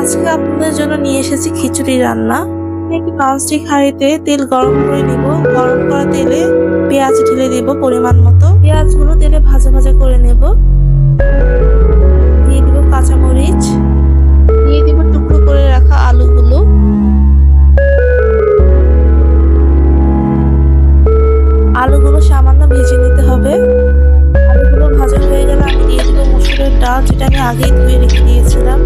আজকে আপনাদের জন্য নিয়ে এসেছি খিচুড়ি রান্না। একটি ননস্টিক হাঁড়িতে তেল গরম করে নিব। গরম করা তেলে পেঁয়াজ ঢেলে দিব পরিমাণ মতো। পেঁয়াজগুলো তেলে ভাজা ভাজা করে নেব। দিয়ে দিব কাঁচামরিচ। দিয়ে দিব টুকরো করে রাখা আলুগুলো। আলুগুলো সামান্য ভেজে নিতে ডাল যেটা আমি আগেই ধুয়ে রেখে দিয়েছিলাম।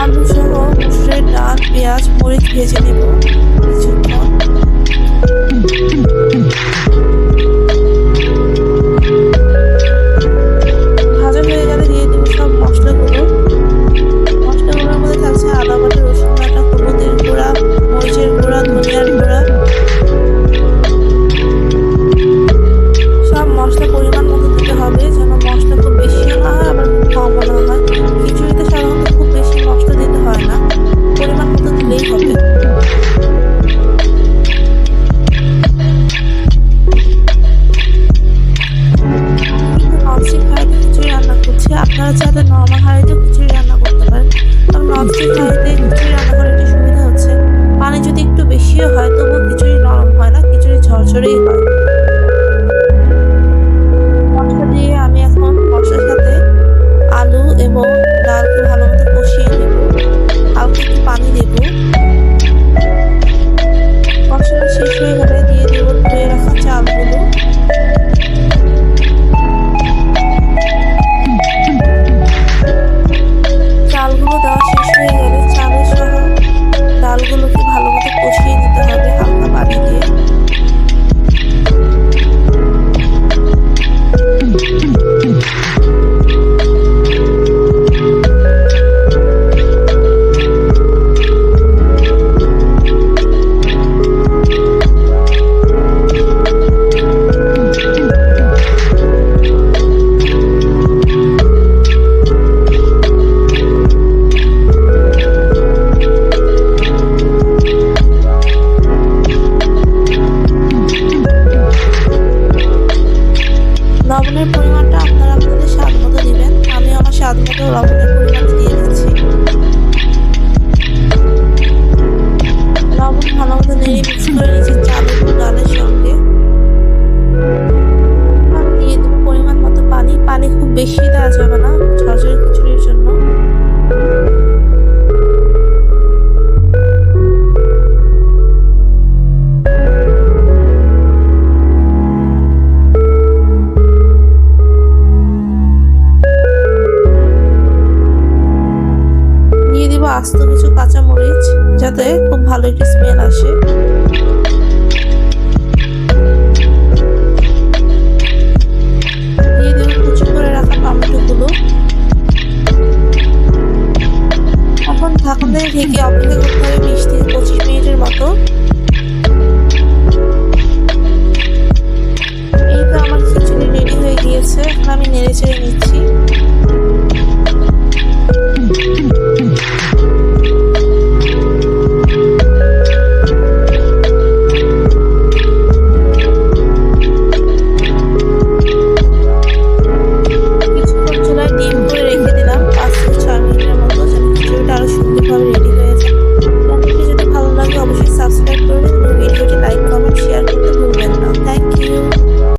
আলু সহ মসুরের ডাল, পেঁয়াজ, মরিচ ভেজে নেব। হবে যেন খুব বেশিও হয়, আবার খুব না হয়। খিচুড়িতে সাধারণত খুব বেশি মশলা দিতে হয় না, পরিমাণ মতো দিলেই হবে। ননস্টিক হাঁড়িতে খিচুড়ি রান্না করছি। আপনারা চাইলে নর্মাল হাঁড়িতে খিচুড়ি আমার স্বাদ মতো লবণের পরিমাণটা দিয়ে দিচ্ছি আস্ত কিছু কাঁচা মরিচ, যাতে খুব ভালো একটি স্মেল আসে। দিয়ে দেব করে রাখা টমেটোগুলো। এখন ঢাকন দিয়ে ঢেকে অপেক্ষা করতে হবে বিশ থেকে পঁচিশ মিনিটের মতো। এই তো আমার খিচুড়ি রেডি হয়ে গিয়েছে। এখন আমি নেড়ে চেড়ে নিচ্ছি।